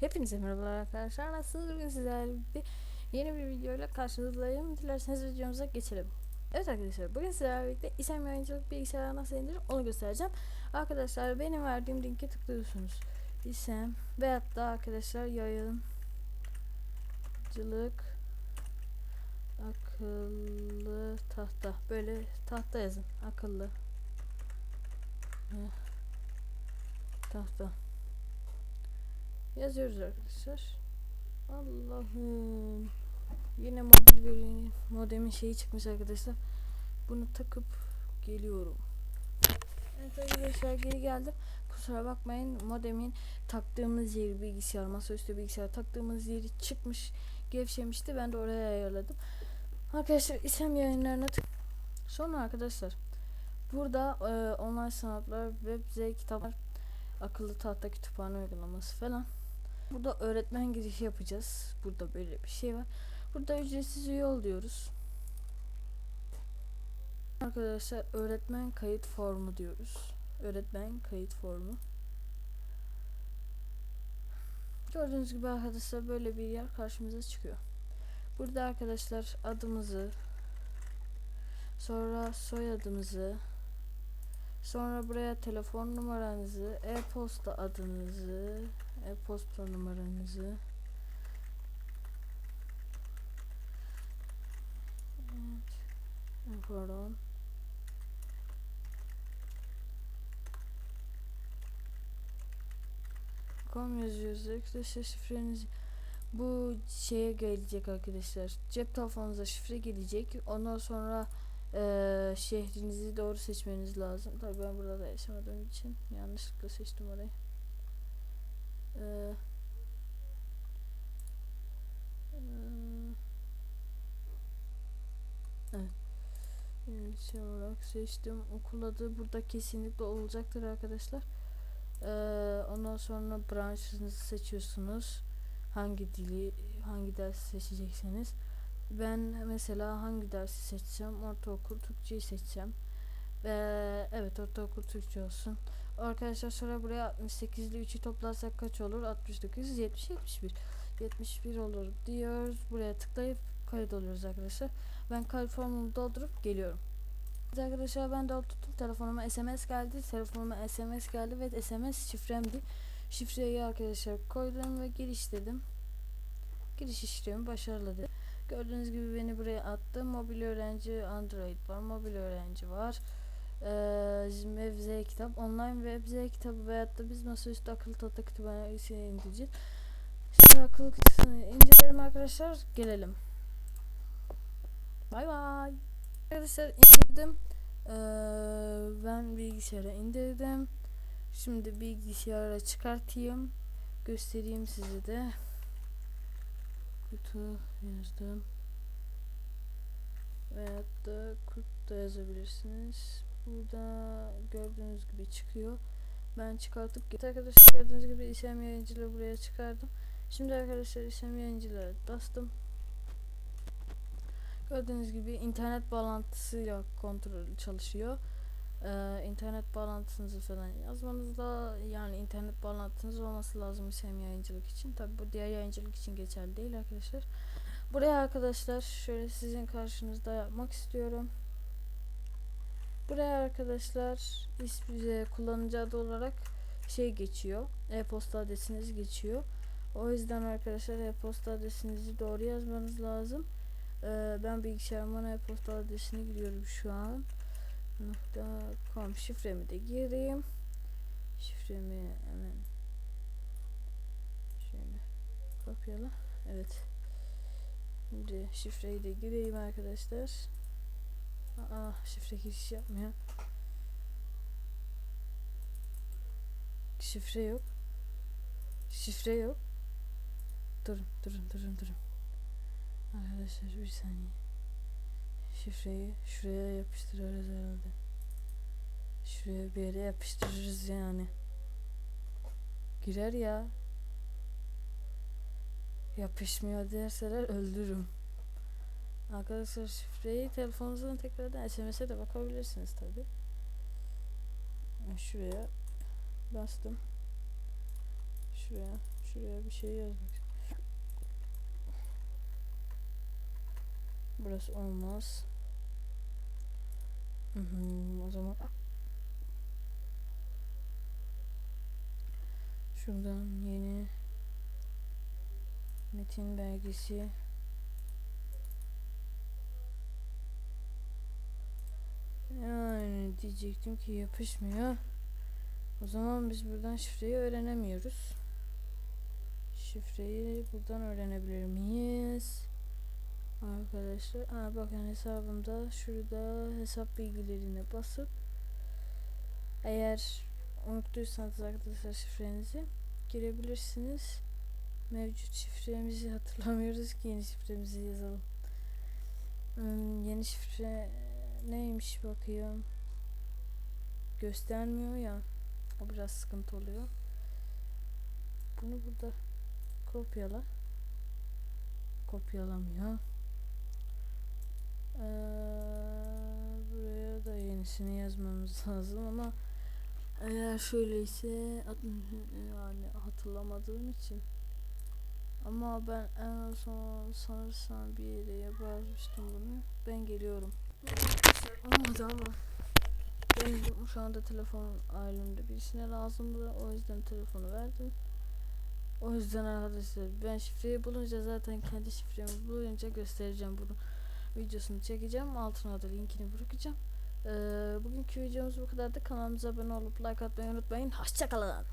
Hepinize merhabalar arkadaşlar. Nasılsınız? Bugün sizlerle birlikte yeni bir videoyla karşınızdayım. Dilerseniz videomuza geçelim. Evet arkadaşlar bugün sizlerle birlikte İSEM yayıncılık bilgisayarına nasıl indirir onu göstereceğim. Arkadaşlar benim verdiğim linke tıklıyorsunuz. İSEM veyahut da arkadaşlar yayıncılık akıllı tahta böyle tahta yazın akıllı tahta yazıyoruz arkadaşlar. Allah'ım. Yine mobil veri modemin şeyi çıkmış arkadaşlar. Bunu takıp geliyorum. Evet arkadaşlar geri geldim. Kusura bakmayın modemin taktığımız yeri bilgisayar masaüstü bilgisayar taktığımız yeri çıkmış gevşemişti. Ben de oraya ayarladım. Arkadaşlar isem yayınlarına tık. Sonra arkadaşlar burada e, online sanatlar, web kitaplar, akıllı tahta kütüphane uygulaması falan. Burada öğretmen girişi yapacağız. Burada böyle bir şey var. Burada ücretsiz üye ol diyoruz. Arkadaşlar öğretmen kayıt formu diyoruz. Öğretmen kayıt formu. Gördüğünüz gibi arkadaşlar böyle bir yer karşımıza çıkıyor. Burada arkadaşlar adımızı, sonra soyadımızı, sonra buraya telefon numaranızı, e-posta adınızı, e-posta numaranızı, evet, pardon. com yazıyoruz. Arkadaşlar şifrenizi bu şeye gelecek arkadaşlar. Cep telefonunuza şifre gelecek. Ondan sonra eee, şehrinizi doğru seçmeniz lazım. Tabi ben burada da yaşamadığım için yanlışlıkla seçtim orayı Eee, eee, evet. Şey olarak seçtim. Okul adı burada kesinlikle olacaktır arkadaşlar. Eee, ondan sonra branşınızı seçiyorsunuz. Hangi dili hangi dersi seçecekseniz ben mesela hangi dersi seçeceğim ortaokul Türkçeyi seçeceğim ve evet ortaokul Türkçe olsun arkadaşlar sonra buraya 68 ile 3'ü toplarsak kaç olur 69 70 71 71 olur diyoruz buraya tıklayıp kayıt oluyoruz arkadaşlar ben kayıt formumu doldurup geliyorum arkadaşlar ben doldurdum telefonuma SMS geldi telefonuma SMS geldi ve SMS şifremdi şifreyi arkadaşlar koydum ve giriş dedim giriş işlemi başarılı dedi. Gördüğünüz gibi beni buraya attı. Mobil öğrenci Android var. Mobil öğrenci var. Ee, Z kitap. Online web Z kitabı veyahut da biz masaüstü akıllı tahta kütüphanesi indireceğiz. Şimdi akıllı kütüphane inceleyelim arkadaşlar. Gelelim. Bay bay. Arkadaşlar indirdim. Ee, ben bilgisayara indirdim. Şimdi bilgisayara çıkartayım. Göstereyim size de. Kutu yazdım. Veyahut da kurt da yazabilirsiniz. Burada gördüğünüz gibi çıkıyor. Ben çıkartıp arkadaşlar gördüğünüz gibi işlem yayıncılığı buraya çıkardım. Şimdi arkadaşlar işlem yayıncılığı bastım. Gördüğünüz gibi internet bağlantısıyla kontrol çalışıyor. Ee, internet bağlantınızı falan yazmanızda yani internet bağlantınız olması lazım işlem yayıncılık için. Tabi bu diğer yayıncılık için geçerli değil arkadaşlar. Buraya arkadaşlar şöyle sizin karşınızda yapmak istiyorum. Buraya arkadaşlar ismi kullanıcı adı olarak şey geçiyor. E-posta adresiniz geçiyor. O yüzden arkadaşlar e-posta adresinizi doğru yazmanız lazım. Ee, ben bilgisayarımın e-posta adresine giriyorum şu an. Nokta com şifremi de gireyim. Şifremi hemen şöyle kopyala. Evet. Şimdi şifreyi de gireyim arkadaşlar. Aa şifre giriş yapmıyor. Şifre yok. Şifre yok. Durun durun durun durun. Arkadaşlar bir saniye. Şifreyi şuraya yapıştırırız herhalde. Şuraya bir yere yapıştırırız yani. Girer ya. Yapışmıyor derseler öldürürüm. Arkadaşlar şifreyi telefonunuzdan tekrardan SMS'e de bakabilirsiniz tabi. Şuraya bastım. Şuraya Şuraya bir şey yazmak. Burası olmaz. Hı hı, o zaman şuradan yeni metin belgesi yani diyecektim ki yapışmıyor. O zaman biz buradan şifreyi öğrenemiyoruz. Şifreyi buradan öğrenebilir miyiz? Arkadaşlar, aa bakın hesabımda şurada hesap bilgilerine basıp eğer unuttuysanız arkadaşlar şifrenizi girebilirsiniz. Mevcut şifremizi hatırlamıyoruz ki yeni şifremizi yazalım. Hmm, yeni şifre neymiş bakıyorum. Göstermiyor ya. O biraz sıkıntı oluyor. Bunu burada kopyala. Kopyalamıyor. Ee, buraya da yenisini yazmamız lazım ama eğer şöyleyse yani hatırlamadığım için ama ben en son sanırsam bir yere yazmıştım bunu. Ben geliyorum. Olmadı ama benim şu anda telefon ailemde birisine lazımdı. O yüzden telefonu verdim. O yüzden arkadaşlar ben şifreyi bulunca zaten kendi şifremi bulunca göstereceğim bunu. Videosunu çekeceğim. Altına da linkini bırakacağım. Ee, bugünkü videomuz bu kadardı. Kanalımıza abone olup like atmayı unutmayın. Hoşçakalın.